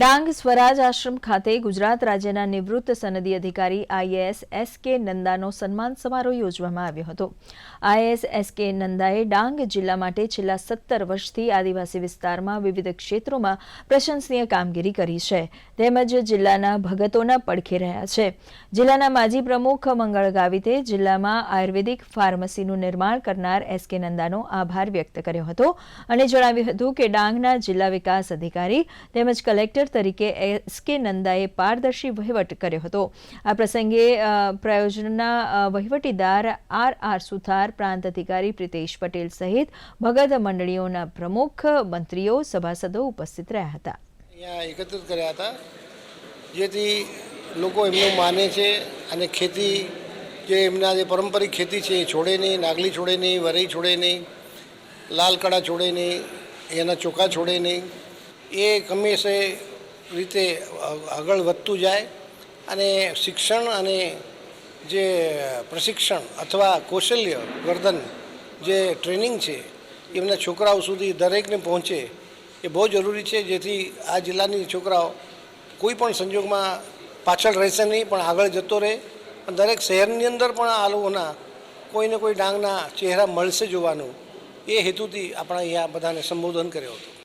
ડાંગ સ્વરાજ આશ્રમ ખાતે ગુજરાત રાજ્યના નિવૃત્ત સનદી અધિકારી આઈએએસ એસ કે નંદાનો સન્માન સમારોહ યોજવામાં આવ્યો હતો. આઈએએસ એસ કે નંદાએ ડાંગ જિલ્લા માટે છેલ્લા સત્તર વર્ષથી આદિવાસી વિસ્તારમાં વિવિધ ક્ષેત્રોમાં પ્રશંસનીય કામગીરી કરી છે. તેમજ જિલ્લાના ભગતોના પડખે રહ્યા છે. જિલ્લાના માજી પ્રમુખ મંગળ ગાવિતે જિલ્લામાં આયુર્વેદિક ફાર્મસીનું નિર્માણ કરનાર એસ કે નંદાનો આભાર વ્યક્ત કર્યો હતો અને જણાવ્યું હતું કે ડાંગના જિલ્લા વિકાસ અધિકારી તેમજ કલેક્ટર તરીકે એસ કે નંદાએ પારદર્શી વહીવટ કર્યો હતો. આ પ્રસંગે પ્રયોજનના વહીવટીદાર આર આર સુથાર, પ્રાંત અધિકારી પ્રિતેશ પટેલ સહિત ભગત મંડળીઓના પ્રમુખ, મંત્રીઓ, સભાસદો ઉપસ્થિત રહ્યા હતા. અહીંયા એકત્રિત કર્યા હતા. જેથી લોકો એમનું માને છે અને ખેતી જે એમના જે પારંપરિક ખેતી છે એ છોડે નહીં, નાગલી છોડે નહીં, વરઈ છોડે નહીં, લાલ કડા છોડે નહીં, એના ચોખા છોડે નહીં. એ હંમેશે રીતે આગળ વધતું જાય અને શિક્ષણ અને જે પ્રશિક્ષણ અથવા કૌશલ્ય વર્ધન જે ટ્રેનિંગ છે, એમના છોકરાઓ સુધી દરેકને પહોંચે, એ બહુ જરૂરી છે. જેથી આ જિલ્લાની છોકરાઓ કોઈ પણ સંજોગમાં પાછળ રહેશે નહીં, પણ આગળ જતો રહે. અને દરેક શહેરની અંદર પણ આ લોકોના કોઈને કોઈ ડાંગના ચહેરા મળશે જોવાનું. એ હેતુથી આપણે અહીંયા બધાને સંબોધન કર્યો હતું.